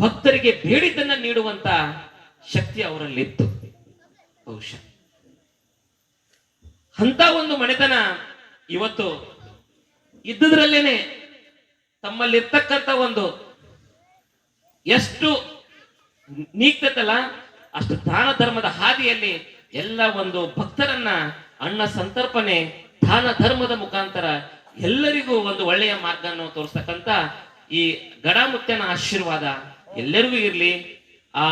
ಭಕ್ತರಿಗೆ ಬೇಡಿದ್ದನ್ನ ನೀಡುವಂತ ಶಕ್ತಿ ಅವರಲ್ಲಿತ್ತು. ಬಹುಶಃ. ಅಂತ ಒಂದು ಮನೆತನ ಇವತ್ತು ಇದ್ದುದ್ರಲ್ಲೇನೆ ತಮ್ಮಲ್ಲಿರ್ತಕ್ಕಂಥ ಒಂದು ಎಷ್ಟು ನೀಗ್ತದಲ್ಲ ಅಷ್ಟು ದಾನ ಧರ್ಮದ ಹಾದಿಯಲ್ಲಿ ಎಲ್ಲ ಒಂದು ಭಕ್ತರನ್ನ ಅಣ್ಣ ಸಂತರ್ಪಣೆ, ದಾನ ಧರ್ಮದ ಮುಖಾಂತರ ಎಲ್ಲರಿಗೂ ಒಂದು ಒಳ್ಳೆಯ ಮಾರ್ಗವನ್ನು ತೋರಿಸ್ತಕ್ಕಂತ ಈ ಗಡಾಮುತ್ಯನ ಆಶೀರ್ವಾದ ಎಲ್ಲರಿಗೂ ಇರಲಿ. ಆ,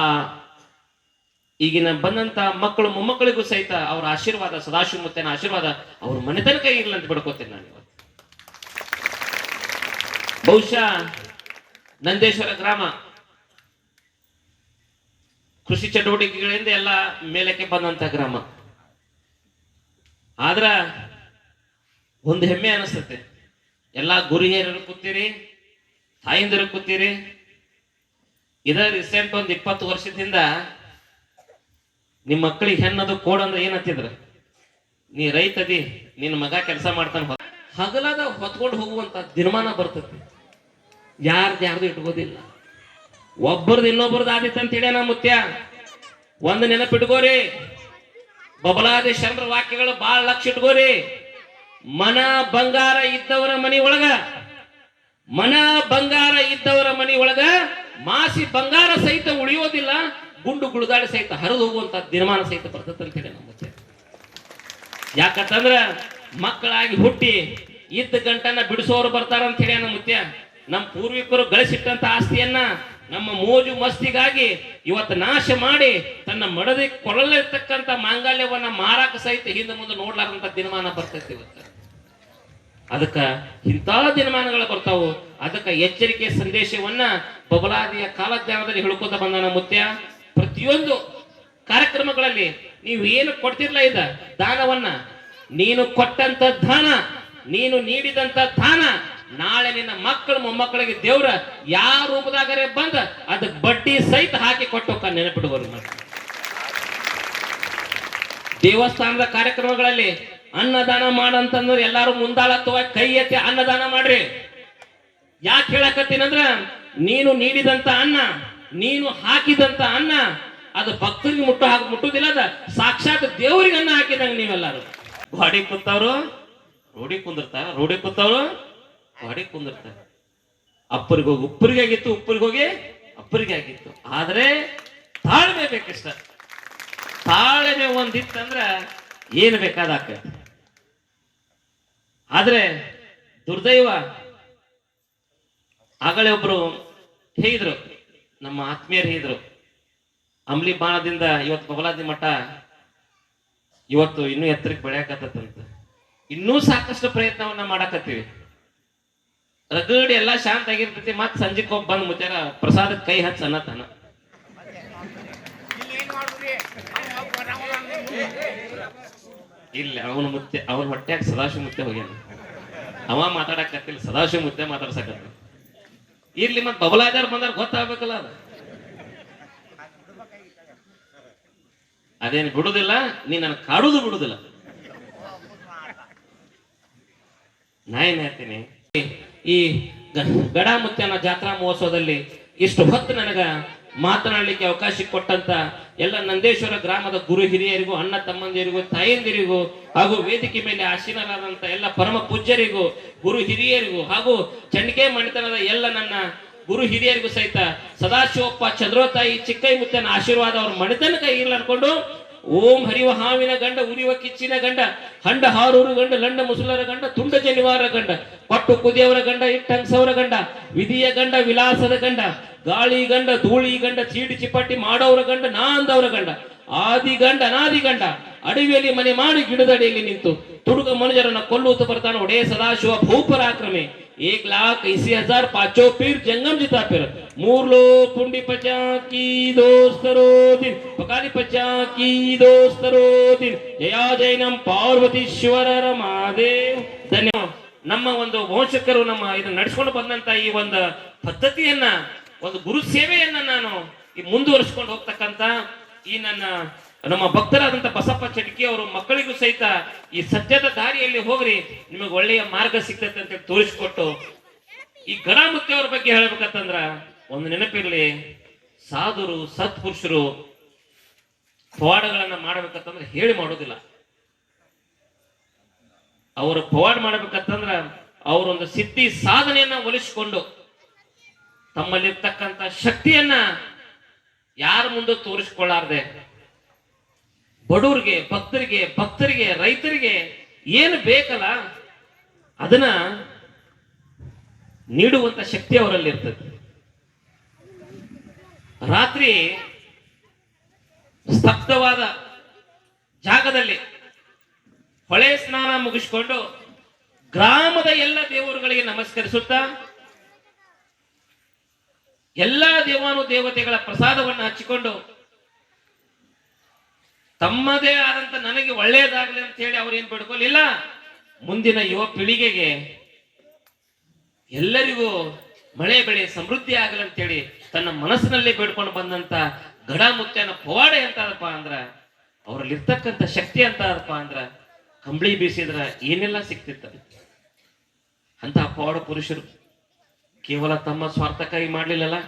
ಈಗಿನ ಬಂದಂತ ಮಕ್ಕಳು ಮೊಮ್ಮಕ್ಕಳಿಗೂ ಸಹಿತ ಅವರ ಆಶೀರ್ವಾದ ಸದಾಶಿವ ಮುತ್ತನ ಆಶೀರ್ವಾದ ಅವ್ರ ಮನೆತನಕ ಇರ್ಲಿ ಅಂತ ಬಿಡ್ಕೋತೇನೆ ನಾನು ಇವತ್ತು. ಬಹುಶಃ ನಂದೇಶ್ವರ ಗ್ರಾಮ ಕೃಷಿ ಚಟುವಟಿಕೆಗಳಿಂದ ಎಲ್ಲ ಮೇಲಕ್ಕೆ ಬಂದಂತ ಗ್ರಾಮ. ಆದ್ರ ಒಂದು ಹೆಮ್ಮೆ ಅನಿಸ್ತತೆ ಎಲ್ಲ ಗುರು ಹಿರಿಯರು ಕೂತೀರಿ, ತಾಯಿಂದರು ಕೂತೀರಿ ಇದ ರೀಸೆಂಟ್ ಒಂದ್ ಇಪ್ಪತ್ತು ವರ್ಷದಿಂದ ನಿಮ್ಮ ಮಕ್ಕಳಿಗೆ ಹೆಣ್ಣದು ಕೋಡ್ ಅಂದ್ರೆ ಏನಂತಿದ್ರ ನೀ ರೈತದಿ ನಿನ್ನ ಮಗ ಕೆಲಸ ಮಾಡ್ತಾನ ಹಗಲಾದ ಹೊತ್ಕೊಂಡು ಹೋಗುವಂತ ದಿನಮಾನ ಬರ್ತೈತಿ. ಯಾರ್ದು ಯಾರ್ದು ಇಟ್ಕೋದಿಲ್ಲ ಒಬ್ಬರದು ಇನ್ನೊಬ್ಬರದ್ದು ಆದಿತ್ತು ಅಂತ ಹೇಳ ಮುತ್ಯ? ಒಂದು ನೆನಪಿಟ್ಕೋರಿ ಬಬಲಾದಿ ಶರಣರ ವಾಕ್ಯಗಳು ಬಹಳ ಲಕ್ಷ ಇಟ್ಕೋರಿ. ಮನ ಬಂಗಾರ ಇದ್ದವರ ಮನಿ ಒಳಗ ಮನ ಬಂಗಾರ ಇದ್ದವರ ಮನಿ ಒಳಗ ಮಾಸಿ ಬಂಗಾರ ಸಹಿತ ಉಳಿಯೋದಿಲ್ಲ, ಗುಂಡು ಗುಳಿದಾಡಿ ಸಹಿತ ಹರಿದು ಹೋಗುವಂತ ದಿನಮಾನ ಸಹಿತ ಬರ್ತದೆ ಅಂತ ಹೇಳಿ ನಮ್ಮ ಯಾಕಂತಂದ್ರ ಮಕ್ಕಳಾಗಿ ಹುಟ್ಟಿ ಇದ್ದ ಗಂಟನ್ನ ಬಿಡಿಸೋರು ಬರ್ತಾರ ಅಂತ ಹೇಳಿ ನಮ್ಮ ಮುತ್ಯ ನಮ್ಮ ಪೂರ್ವಿಕರು ಗಳಿಸಿಟ್ಟಂತ ಆಸ್ತಿಯನ್ನ ನಮ್ಮ ಮೋಜು ಮಸ್ತಿಗಾಗಿ ಇವತ್ತು ನಾಶ ಮಾಡಿ ತನ್ನ ಮಡದಿ ಕೊಡಲಿರ್ತಕ್ಕಂಥ ಮಾಂಗಲ್ಯವನ್ನ ಮಾರಾಕ ಸಹಿತ ಹಿಂದೆ ಮುಂದೆ ನೋಡ್ಲಾರಂತ ದಿನಮಾನ ಬರ್ತೈತಿ ಇವತ್ತು. ಅದಕ್ಕೆ ಇಂಥ ದಿನಮಾನಗಳು ಬರ್ತಾವು. ಅದಕ್ಕ ಎಚ್ಚರಿಕೆ ಸಂದೇಶವನ್ನ ಬಬಲಾದಿಯ ಕಾಲಜ್ಞಾನದಲ್ಲಿ ಹೇಳ್ಕೊತ ಬಂದಾನ ಮುತ್ಯ. ಪ್ರತಿಯೊಂದು ಕಾರ್ಯಕ್ರಮಗಳಲ್ಲಿ ನೀವು ಏನು ಕೊಡ್ತಿರ್ಲ ಇದ? ದಾನವನ್ನ. ನೀನು ಕೊಟ್ಟಂತ ದಾನ, ನೀನು ನೀಡಿದಂತ ದಾನ, ನಾಳೆ ನಿನ್ನ ಮಕ್ಕಳು ಮೊಮ್ಮಕ್ಕಳಿಗೆ ದೇವ್ರ ಯಾವ ರೂಪದಾಗರೆ ಬಂದ, ಅದಕ್ಕೆ ಬಡ್ಡಿ ಸಹಿತ ಹಾಕಿ ಕೊಟ್ಟು ನೆನಪಿಡುವರು ದೇವಸ್ಥಾನದ ಕಾರ್ಯಕ್ರಮಗಳಲ್ಲಿ ಅನ್ನದಾನ ಮಾಡಂತಂದ್ರೆ ಎಲ್ಲಾರು ಮುಂದಾಳತ್ವ, ಕೈ ಎತ್ತಿ ಅನ್ನದಾನ ಮಾಡ್ರಿ. ಯಾಕೆ ಹೇಳಕತ್ತೀನಂದ್ರ ನೀನು ನೀಡಿದಂತ ಅನ್ನ, ನೀನು ಹಾಕಿದಂತ ಅನ್ನ, ಅದು ಭಕ್ತರಿಗೆ ಮುಟ್ಟು ಹಾಕಿ ಮುಟ್ಟುದಿಲ್ಲ, ಅದ ಸಾಕ್ಷಾತ್ ದೇವರಿಗೆ ಅನ್ನ ಹಾಕಿದಂಗ ನೀವೆಲ್ಲರೂ. ಗಾಡಿ ಕೂತವ್ರು ರೋಡಿ ಕುಂದಿರ್ತಾರ ರೋಡಿ ಕೂತವ್ರು, ಗಾಡಿ ಕುಂದಿರ್ತಾರ. ಅಪ್ಪರಿಗೆ ಹೋಗಿ, ಉಪ್ಪರಿಗೆ ಆಗಿತ್ತು, ಉಪ್ಪರಿಗೆ ಹೋಗಿ ಅಪ್ಪರಿಗೆ ಆಗಿತ್ತು. ಆದ್ರೆ, ತಾಳ್ಮೆ ಬೇಕಿಷ್ಟ. ತಾಳ್ಮೆ ಒಂದಿತ್ತಂದ್ರ ಏನು ಬೇಕಾದ ಆದ್ರೆ, ದುರ್ದೈವ ಆಗಲೇ ಒಬ್ರು ಹೇಳಿದ್ರು, ನಮ್ಮ ಆತ್ಮೀಯರು ಹೇಳಿದ್ರು ಅಂಬ್ಲಿ ಬಾಣದಿಂದ ಇವತ್ತು ಬಬಲಾದಿ ಮಠ ಇವತ್ತು ಇನ್ನೂ ಎತ್ತರಕ್ಕೆ ಬೆಳೆಯಕತ್ತಂತ ಇನ್ನೂ ಸಾಕಷ್ಟು ಪ್ರಯತ್ನವನ್ನ ಮಾಡಕತ್ತೀವಿ. ರಗಡ್ ಎಲ್ಲ ಶಾಂತ ಆಗಿರ್ತೈತಿ ಮತ್ ಸಂಜೆಗೆ ಹೋಗಿ ಬಂದ್ ಮುಚ್ಚಾರ ಪ್ರಸಾದಕ್ಕೆ ಕೈ ಹಚ್ಚ ಅನ್ನತನ ಇಲ್ಲ, ಅವನ ಮುತ್ತೆ ಅವನ ಹೊಟ್ಟೆಯಾಗ ಸದಾಶಿವ ಮುತ್ತೆ ಹೋಗ್ಯಾನ. ಅವ ಮಾತಾಡಕತ್ತಿಲ್ಲ, ಸದಾಶಿವ ಮುತ್ತೆ ಮಾತಾಡ್ಸಕತ್ತ ಇರ್ಲಿ ಮತ್ತೆ ಬಬಲಾಜಾರ್ ಬಂದಾರ ಗೊತ್ತಾಗ್ಬೇಕಲ್ಲ ಅದು. ಅದೇನು ಬಿಡುದಿಲ್ಲ, ನೀ ನನ್ ಕಾಡುದು ಬಿಡುದಿಲ್ಲ. ನಾ ಏನ್ ಹೇಳ್ತೀನಿ? ಈ ಗಡಾಮುತ್ಯನ ಗಡ ಮುತ್ಯನ ಜಾತ್ರಾ ಮಹೋತ್ಸವದಲ್ಲಿ ಇಷ್ಟು ಹೊತ್ತು ನನಗ ಮಾತನಾಡಲಿಕ್ಕೆ ಅವಕಾಶ ಕೊಟ್ಟಂತ ಎಲ್ಲ ನಂದೇಶ್ವರ ಗ್ರಾಮದ ಗುರು ಹಿರಿಯರಿಗೂ, ಅಣ್ಣ ತಮ್ಮಂದಿರಿಗೂ, ತಾಯಂದಿರಿಗೂ, ಹಾಗೂ ವೇದಿಕೆ ಮೇಲೆ ಆಸೀನರಾದಂತ ಎಲ್ಲ ಪರಮ ಪೂಜ್ಯರಿಗೂ, ಗುರು ಹಿರಿಯರಿಗೂ, ಹಾಗೂ ಚಂಡಿಕೆ ಮಣಿತನದ ಎಲ್ಲ ನನ್ನ ಗುರು ಹಿರಿಯರಿಗೂ ಸಹಿತ ಸದಾಶಿವಪ್ಪ ಚಂದ್ರೋತಾಯಿ ಚಿಕ್ಕೈ ಮುತ್ತನ ಆಶೀರ್ವಾದ ಅವ್ರ ಮಣಿತನಕ ಇರ್ಲಿ ಅನ್ಕೊಂಡು ಓಂ ಹರಿವ ಹಾವಿನ ಗಂಡ, ಉರಿವ ಕಿಚ್ಚಿನ ಗಂಡ, ಹಂಡ ಹಾರೂರು ಗಂಡ, ಲಂಡ ಮುಸುಲರ ಗಂಡ, ತುಂಡ ಜನಿವಾರ ಗಂಡ, ಪಟ್ಟು ಕುದಿಯವರ ಗಂಡ ಇಟ್ಟಂಗ್ಸವರ ಗಂಡ, ವಿಧಿಯ ಗಂಡ, ವಿಲಾಸದ ಗಂಡ, ಗಾಳಿ ಗಂಡ, ಧೂಳಿ ಗಂಡ, ಚೀಡಿ ಚಿಪಾಟಿ ಮಾಡೋರ ಗಂಡ ನಾ ಅಂದವರ ಗಂಡ, ಆದಿ ಗಂಡ ನಾದಿ ಗಂಡ, ಅಡವಿಯಲ್ಲಿ ಮನೆ ಮಾಡಿ ಗಿಡದಡಿಯಲ್ಲಿ ನಿಂತು, ತುಡುಗ ಮನುಜರನ್ನ ಕೊಲ್ಲುವುದು ಬರ್ತಾನೆ ಒಡೆಯ ಸದಾಶಿವ ಭೂಪರಾಕ್ರಮೆ. एक लाख इसी हजार पांचों पीर जंगम जिता फिरत। मूर्लो पुंडी पचा की दोस्त रोदिन, पकाली पचा की दोस्त ಪಾರ್ವತಿ ಶಿವರರ ಮಹಾದೇವ್ ಧನ್ಯವಾದ ನಮ್ಮ ಒಂದು ವಂಶಕರು ನಮ್ಮ ಇದನ್ನ ನಡೆಸ್ಕೊಂಡು ಬಂದಂತ ಈ ಒಂದು ಪದ್ಧತಿಯನ್ನ, ಒಂದು ಗುರು ಸೇವೆಯನ್ನ ನಾನು ಮುಂದುವರಿಸ್ಕೊಂಡು ಹೋಗ್ತಕ್ಕಂತ ಈ ನನ್ನ ನಮ್ಮ ಭಕ್ತರಾದಂತ ಬಸಪ್ಪ ಚಟಕಿ ಅವರು ಮಕ್ಕಳಿಗೂ ಸಹಿತ ಈ ಸತ್ಯದ ದಾರಿಯಲ್ಲಿ ಹೋಗ್ರಿ, ನಿಮಗೆ ಒಳ್ಳೆಯ ಮಾರ್ಗ ಸಿಗ್ತೈತೆ ಅಂತ ತೋರಿಸ್ಕೊಟ್ಟು ಈ ಗಣಮುತ್ತಿ ಅವ್ರ ಬಗ್ಗೆ ಹೇಳ್ಬೇಕಂತಂದ್ರ ಒಂದು ನೆನಪಿರಲಿ, ಸಾಧುರು, ಸತ್ಪುರುಷರು ಪವಾಡಗಳನ್ನ ಮಾಡ್ಬೇಕಂತಂದ್ರೆ ಹೇಳಿ ಮಾಡೋದಿಲ್ಲ. ಅವರು ಪವಾಡ ಮಾಡ್ಬೇಕಂತಂದ್ರ ಅವರೊಂದು ಸಿದ್ಧಿ ಸಾಧನೆಯನ್ನ ಒಲಿಸಿಕೊಂಡು ತಮ್ಮಲ್ಲಿರ್ತಕ್ಕಂಥ ಶಕ್ತಿಯನ್ನ ಯಾರ ಮುಂದೆ ತೋರಿಸಿಕೊಳ್ಳಾರ್ದೆ ಬಡವರಿಗೆ, ಭಕ್ತರಿಗೆ ಭಕ್ತರಿಗೆ, ರೈತರಿಗೆ ಏನು ಬೇಕಲ್ಲ, ಅದನ್ನ ನೀಡುವಂತ ಶಕ್ತಿ ಅವರಲ್ಲಿ ಇರ್ತದೆ. ರಾತ್ರಿ ಸ್ತಬ್ಧವಾದ ಜಾಗದಲ್ಲಿ ಹೊಳೆ ಸ್ನಾನ ಮುಗಿಸಿಕೊಂಡು ಗ್ರಾಮದ ಎಲ್ಲ ದೇವರುಗಳಿಗೆ ನಮಸ್ಕರಿಸುತ್ತಾ, ಎಲ್ಲ ದೇವಾನು ದೇವತೆಗಳ ಪ್ರಸಾದವನ್ನು ಹಚ್ಚಿಕೊಂಡು ತಮ್ಮದೇ ಆದಂತ ನನಗೆ ಒಳ್ಳೆಯದಾಗಲಿ ಅಂತ ಹೇಳಿ ಅವ್ರು ಏನ್ ಬೇಡ್ಕೊಲಿಲ್ಲ ಮುಂದಿನ ಯುವ ಪೀಳಿಗೆಗೆ ಎಲ್ಲರಿಗೂ ಮಳೆ ಬೆಳೆ ಸಮೃದ್ಧಿ ಆಗಲಿ ಅಂತೇಳಿ ತನ್ನ ಮನಸ್ಸಿನಲ್ಲಿ ಬೇಡ್ಕೊಂಡು ಬಂದಂತ ಗಡ ಮುತ್ತೆನ ಪವಾಡ ಎಂತಾದಪ್ಪ ಅಂದ್ರ ಅವರಲ್ಲಿ ಇರ್ತಕ್ಕಂಥ ಶಕ್ತಿ ಅಂತಾದಪ್ಪ ಅಂದ್ರ ಕಂಬಳಿ ಬೀಸಿದ್ರ ಏನೆಲ್ಲ ಸಿಕ್ತಿತ್ತ? ಅಂತ ಪವಾಡ ಪುರುಷರು ಕೇವಲ ತಮ್ಮ ಸ್ವಾರ್ಥಕ್ಕಾಗಿ ಮಾಡ್ಲಿಲ್ಲಲ್ಲ?